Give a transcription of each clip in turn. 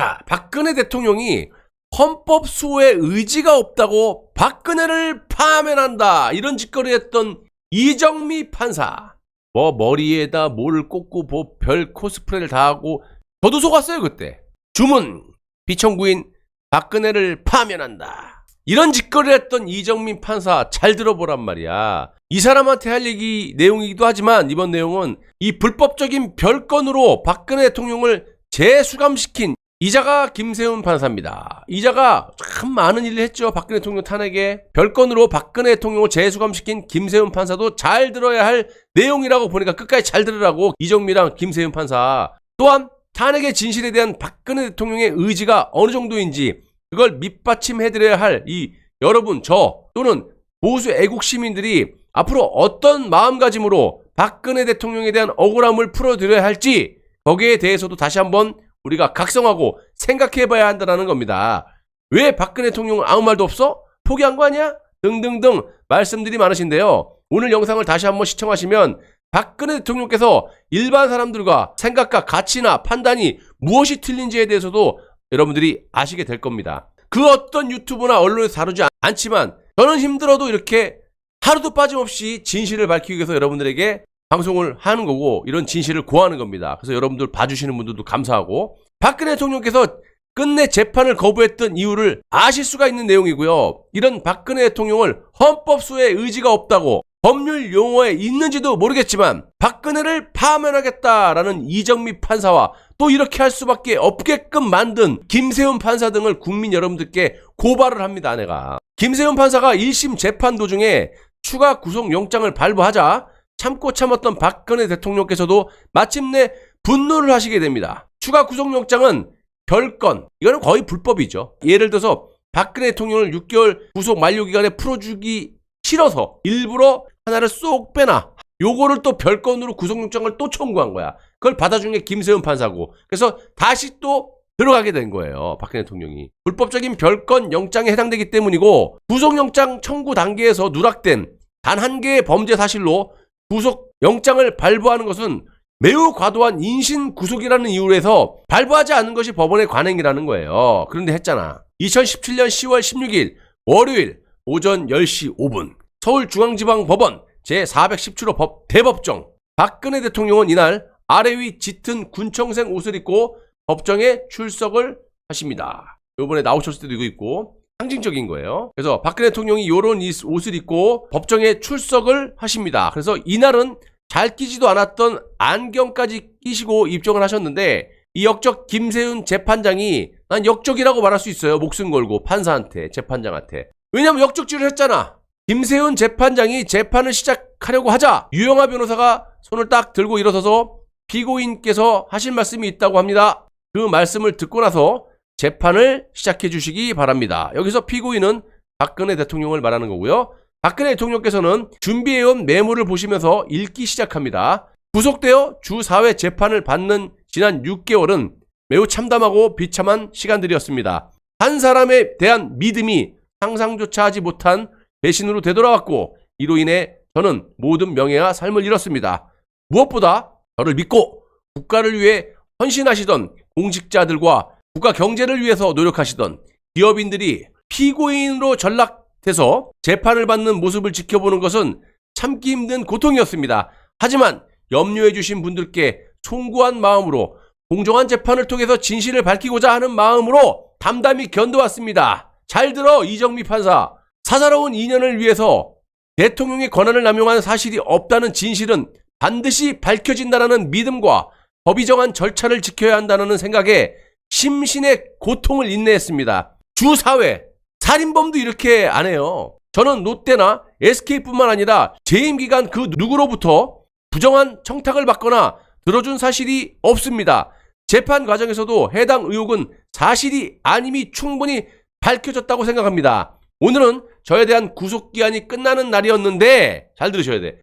자, 박근혜 대통령이 헌법 수호의 의지가 없다고 박근혜를 파면한다. 이런 짓거리 했던 이정미 판사. 뭐 머리에다 뭘 꽂고 뭐 별 코스프레를 다 하고 저도 속았어요 그때. 주문 비청구인 박근혜를 파면한다. 이런 짓거리를 했던 이정민 판사 잘 들어보란 말이야. 이 사람한테 할 얘기 내용이기도 하지만 이번 내용은 이 불법적인 별건으로 박근혜 대통령을 재수감시킨 이자가 김세훈 판사입니다. 이자가 참 많은 일을 했죠. 박근혜 대통령 탄핵에 별건으로 박근혜 대통령을 재수감시킨 김세훈 판사도 잘 들어야 할 내용이라고 보니까 끝까지 잘 들으라고 이정미랑 김세훈 판사 또한 탄핵의 진실에 대한 박근혜 대통령의 의지가 어느 정도인지 그걸 밑받침해드려야 할 이 여러분 저 또는 보수 애국 시민들이 앞으로 어떤 마음가짐으로 박근혜 대통령에 대한 억울함을 풀어드려야 할지 거기에 대해서도 다시 한번 우리가 각성하고 생각해봐야 한다는 겁니다. 왜 박근혜 대통령은 아무 말도 없어? 포기한 거 아니야? 등등등 말씀들이 많으신데요. 오늘 영상을 다시 한번 시청하시면 박근혜 대통령께서 일반 사람들과 생각과 가치나 판단이 무엇이 틀린지에 대해서도 여러분들이 아시게 될 겁니다. 그 어떤 유튜브나 언론에서 다루지 않- 않지만 저는 힘들어도 이렇게 하루도 빠짐없이 진실을 밝히기 위해서 여러분들에게 방송을 하는 거고 이런 진실을 구하는 겁니다. 그래서 여러분들 봐주시는 분들도 감사하고 박근혜 대통령께서 끝내 재판을 거부했던 이유를 아실 수가 있는 내용이고요. 이런 박근혜 대통령을 헌법수의 의지가 없다고 법률 용어에 있는지도 모르겠지만 박근혜를 파면하겠다라는 이정미 판사와 또 이렇게 할 수밖에 없게끔 만든 김세훈 판사 등을 국민 여러분들께 고발을 합니다. 내가 김세훈 판사가 1심 재판 도중에 추가 구속영장을 발부하자 참고 참았던 박근혜 대통령께서도 마침내 분노를 하시게 됩니다. 추가 구속영장은 별건, 이거는 거의 불법이죠. 예를 들어서 박근혜 대통령을 6개월 구속 만료 기간에 풀어주기 싫어서 일부러 하나를 쏙 빼놔. 요거를 또 별건으로 구속영장을 또 청구한 거야. 그걸 받아준 게 김세훈 판사고. 그래서 다시 또 들어가게 된 거예요. 박근혜 대통령이. 불법적인 별건 영장에 해당되기 때문이고 구속영장 청구 단계에서 누락된 단 한 개의 범죄 사실로 구속 영장을 발부하는 것은 매우 과도한 인신 구속이라는 이유로 해서 발부하지 않는 것이 법원의 관행이라는 거예요. 그런데 했잖아. 2017년 10월 16일 월요일 오전 10시 5분 서울중앙지방법원 제417호 법 대법정 박근혜 대통령은 이날 아래 위 짙은 군청생 옷을 입고 법정에 출석을 하십니다. 요번에 나오셨을 때도 이거 입고 상징적인 거예요. 그래서 박근혜 대통령이 이런 옷을 입고 법정에 출석을 하십니다. 그래서 이날은 잘 끼지도 않았던 안경까지 끼시고 입정을 하셨는데 이 역적 김세윤 재판장이 난 역적이라고 말할 수 있어요. 목숨 걸고 판사한테 재판장한테. 왜냐면 역적질을 했잖아. 김세윤 재판장이 재판을 시작하려고 하자 유영아 변호사가 손을 딱 들고 일어서서 피고인께서 하실 말씀이 있다고 합니다. 그 말씀을 듣고 나서 재판을 시작해 주시기 바랍니다. 여기서 피고인은 박근혜 대통령을 말하는 거고요. 박근혜 대통령께서는 준비해온 메모를 보시면서 읽기 시작합니다. 구속되어 주 4회 재판을 받는 지난 6개월은 매우 참담하고 비참한 시간들이었습니다. 한 사람에 대한 믿음이 상상조차 하지 못한 배신으로 되돌아왔고 이로 인해 저는 모든 명예와 삶을 잃었습니다. 무엇보다 저를 믿고 국가를 위해 헌신하시던 공직자들과 국가 경제를 위해서 노력하시던 기업인들이 피고인으로 전락돼서 재판을 받는 모습을 지켜보는 것은 참기 힘든 고통이었습니다. 하지만 염려해 주신 분들께 송구한 마음으로 공정한 재판을 통해서 진실을 밝히고자 하는 마음으로 담담히 견뎌왔습니다. 잘 들어 이정미 판사. 사사로운 인연을 위해서 대통령의 권한을 남용한 사실이 없다는 진실은 반드시 밝혀진다는 믿음과 법이 정한 절차를 지켜야 한다는 생각에 심신의 고통을 인내했습니다. 주 4회 살인범도 이렇게 안 해요. 저는 롯데나 SK뿐만 아니라 재임 기간 그 누구로부터 부정한 청탁을 받거나 들어준 사실이 없습니다. 재판 과정에서도 해당 의혹은 사실이 아님이 충분히 밝혀졌다고 생각합니다. 오늘은 저에 대한 구속기한이 끝나는 날이었는데 잘 들으셔야 돼.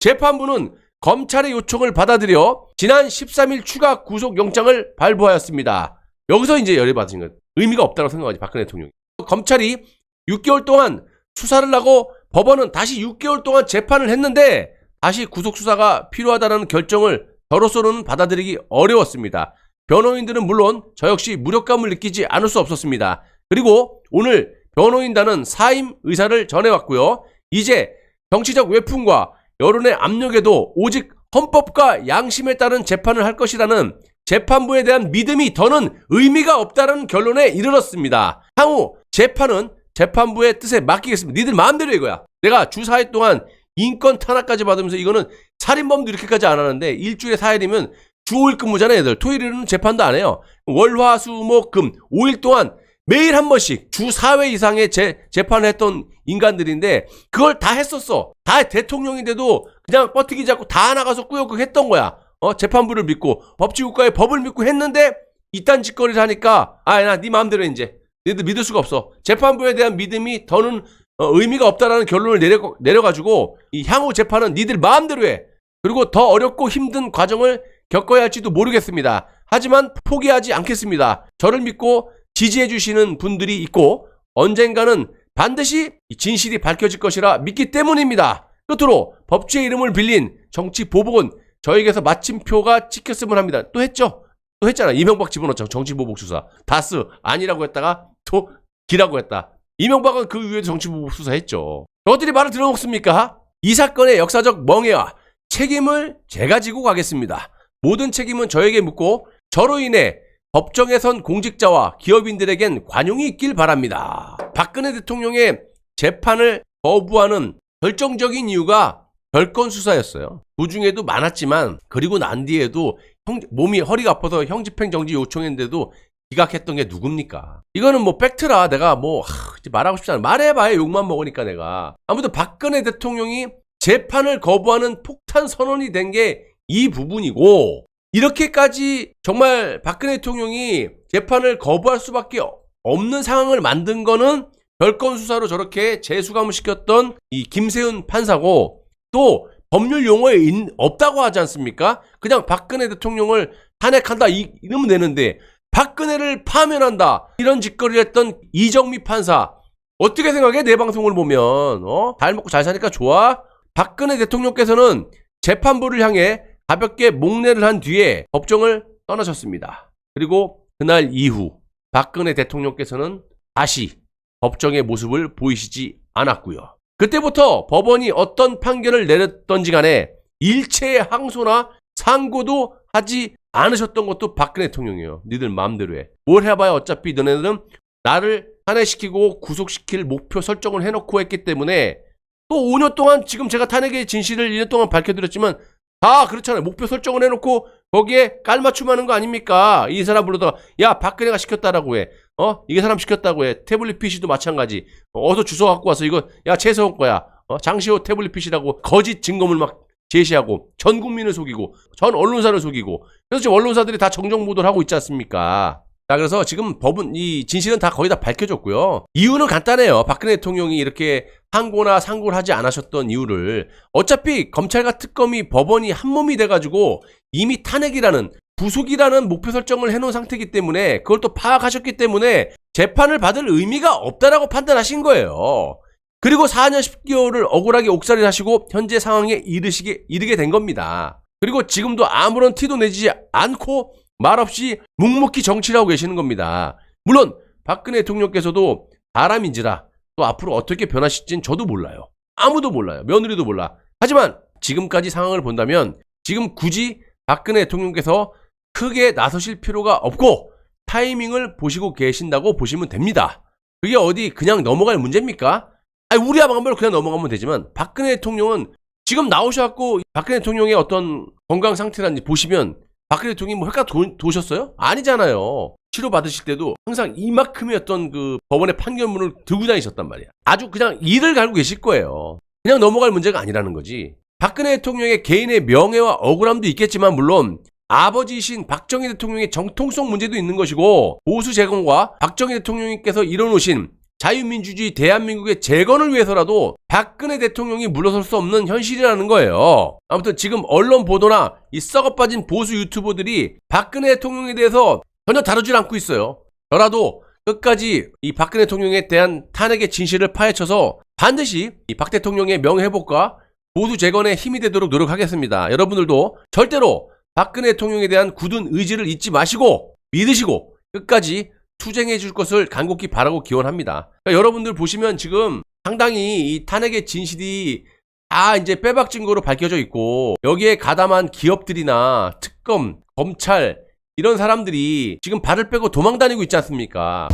재판부는 검찰의 요청을 받아들여 지난 13일 추가 구속영장을 발부하였습니다. 여기서 이제 열애받으신 것 의미가 없다고 생각하지 박근혜 대통령이. 검찰이 6개월 동안 수사를 하고 법원은 다시 6개월 동안 재판을 했는데 다시 구속수사가 필요하다는 결정을 저로서는 받아들이기 어려웠습니다. 변호인들은 물론 저 역시 무력감을 느끼지 않을 수 없었습니다. 그리고 오늘 변호인단은 사임 의사를 전해왔고요. 이제 정치적 외풍과 여론의 압력에도 오직 헌법과 양심에 따른 재판을 할 것이라는 재판부에 대한 믿음이 더는 의미가 없다는 결론에 이르렀습니다. 향후 재판은 재판부의 뜻에 맡기겠습니다. 니들 마음대로 이거야. 내가 주 4일 동안 인권 탄압까지 받으면서 이거는 살인범도 이렇게까지 안 하는데 일주일에 4일이면 주 5일 근무잖아 애들. 토요일에는 재판도 안 해요. 월, 화, 수, 목, 금 5일 동안 매일 한 번씩 주 4회 이상의 재, 재판을 했던 인간들인데 그걸 다 했었어. 다 대통령인데도 그냥 뻗튀기 잡고 다 나가서 꾸역꾸역 했던 거야. 어, 재판부를 믿고 법치국가의 법을 믿고 했는데 이딴 짓거리를 하니까 아, 나네 마음대로 이제 너희들 믿을 수가 없어. 재판부에 대한 믿음이 더는 어, 의미가 없다라는 결론을 내려 내려가지고 이 향후 재판은 니들 마음대로 해. 그리고 더 어렵고 힘든 과정을 겪어야 할지도 모르겠습니다. 하지만 포기하지 않겠습니다. 저를 믿고 지지해 주시는 분들이 있고 언젠가는 반드시 이 진실이 밝혀질 것이라 믿기 때문입니다. 끝으로 법치의 이름을 빌린 정치 보복은 저에게서 마침표가 찍혔으면 합니다. 또 했죠? 또 했잖아. 이명박 집어넣자. 정치 보복 수사. 다스 아니라고 했다가 또 기라고 했다. 이명박은 그 이후에도 정치 보복 수사 했죠. 어들이 말을 들어먹습니까? 이 사건의 역사적 멍해와 책임을 제가 지고 가겠습니다. 모든 책임은 저에게 묻고 저로 인해 법정에 선 공직자와 기업인들에겐 관용이 있길 바랍니다. 박근혜 대통령의 재판을 거부하는 결정적인 이유가 별건 수사였어요. 그 중에도 많았지만 그리고 난 뒤에도 형- 몸이 허리가 아파서 형집행 정지 요청했는데도 기각했던 게 누굽니까? 이거는 뭐 팩트라 내가 뭐 하, 말하고 싶지 않아. 말해봐야 욕만 먹으니까 내가. 아무튼 박근혜 대통령이 재판을 거부하는 폭탄 선언이 된 게 이 부분이고 이렇게까지 정말 박근혜 대통령이 재판을 거부할 수밖에 없는 상황을 만든 거는 별건 수사로 저렇게 재수감을 시켰던 이 김세훈 판사고 또 법률 용어에 인- 없다고 하지 않습니까? 그냥 박근혜 대통령을 탄핵한다 이, 이러면 되는데 박근혜를 파면한다 이런 짓거리를 했던 이정미 판사 어떻게 생각해 내 방송을 보면 어? 잘 먹고 잘 사니까 좋아? 박근혜 대통령께서는 재판부를 향해 가볍게 목례를 한 뒤에 법정을 떠나셨습니다. 그리고 그날 이후 박근혜 대통령께서는 다시 법정의 모습을 보이시지 않았고요. 그때부터 법원이 어떤 판결을 내렸던지 간에 일체의 항소나 상고도 하지 않으셨던 것도 박근혜 대통령이에요. 니들 마음대로 해. 뭘 해봐야 어차피 너네들은 나를 탄핵시키고 구속시킬 목표 설정을 해놓고 했기 때문에 또 5년 동안 지금 제가 탄핵의 진실을 2년 동안 밝혀드렸지만 다 그렇잖아요. 목표 설정을 해놓고 거기에 깔맞춤하는 거 아닙니까? 이 사람 불러다가 야 박근혜가 시켰다라고 해. 어? 이게 사람 시켰다고 해. 태블릿 PC도 마찬가지. 어, 어서 주소 갖고 와서 이거 야 최서원 거야. 어? 장시호 태블릿 PC라고 거짓 증거물 막 제시하고 전 국민을 속이고 전 언론사를 속이고 그래서 지금 언론사들이 다 정정 보도를 하고 있지 않습니까? 자 그래서 지금 법은 이 진실은 다 거의 다 밝혀졌고요. 이유는 간단해요. 박근혜 대통령이 이렇게 항고나 상고를 하지 않으셨던 이유를 어차피 검찰과 특검이 법원이 한 몸이 돼가지고 이미 탄핵이라는 부속이라는 목표 설정을 해놓은 상태이기 때문에 그걸 또 파악하셨기 때문에 재판을 받을 의미가 없다라고 판단하신 거예요. 그리고 4년 10개월을 억울하게 옥살이 하시고 현재 상황에 이르시게 이르게 된 겁니다. 그리고 지금도 아무런 티도 내지 않고 말없이 묵묵히 정치를 하고 계시는 겁니다. 물론 박근혜 대통령께서도 사람인지라 또 앞으로 어떻게 변하실진 저도 몰라요. 아무도 몰라요. 며느리도 몰라. 하지만 지금까지 상황을 본다면 지금 굳이 박근혜 대통령께서 크게 나서실 필요가 없고 타이밍을 보시고 계신다고 보시면 됩니다. 그게 어디 그냥 넘어갈 문제입니까? 아니 우리 아방말로 그냥 넘어가면 되지만 박근혜 대통령은 지금 나오셔갖고 박근혜 대통령의 어떤 건강 상태라든지 보시면 박근혜 대통령이 뭐 혈관 도, 도셨어요? 아니잖아요. 치료 받으실 때도 항상 이만큼의 어떤 그 법원의 판결문을 들고 다니셨단 말이야. 아주 그냥 이를 갈고 계실 거예요. 그냥 넘어갈 문제가 아니라는 거지. 박근혜 대통령의 개인의 명예와 억울함도 있겠지만 물론 아버지이신 박정희 대통령의 정통성 문제도 있는 것이고 보수 재건과 박정희 대통령께서 이뤄놓으신 자유민주주의 대한민국의 재건을 위해서라도 박근혜 대통령이 물러설 수 없는 현실이라는 거예요. 아무튼 지금 언론 보도나 이 썩어빠진 보수 유튜버들이 박근혜 대통령에 대해서 전혀 다루질 않고 있어요. 저라도 끝까지 이 박근혜 대통령에 대한 탄핵의 진실을 파헤쳐서 반드시 이 박 대통령의 명예회복과 보수 재건에 힘이 되도록 노력하겠습니다. 여러분들도 절대로 박근혜 대통령에 대한 굳은 의지를 잊지 마시고 믿으시고 끝까지 투쟁해 줄 것을 간곡히 바라고 기원합니다. 그러니까 여러분들 보시면 지금 상당히 이 탄핵의 진실이 다 이제 빼박 증거로 밝혀져 있고 여기에 가담한 기업들이나 특검, 검찰 이런 사람들이 지금 발을 빼고 도망 다니고 있지 않습니까?